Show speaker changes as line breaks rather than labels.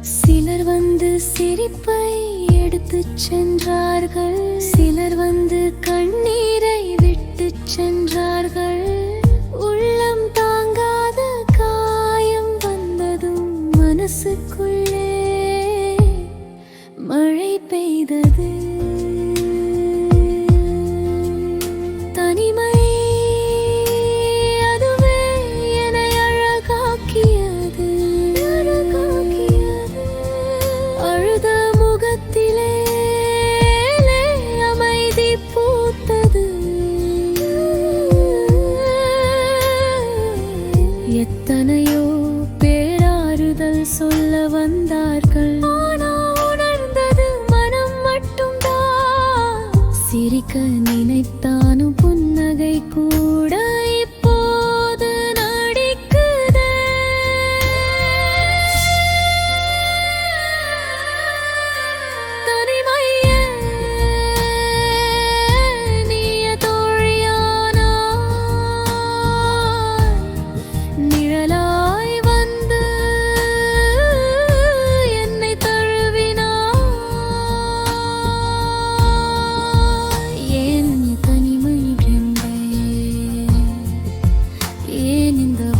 சிலர் வந்து சிரிப்பை எடுத்து சென்றார்கள். சிலர் வந்து கண்ணீரை விட்டு சென்றார்கள். உள்ளம் தாங்காத காயம் வந்ததும் மனசுக்குள்ளே. மழை பெய்தது. சிரிக்க நினைத்தானும் in the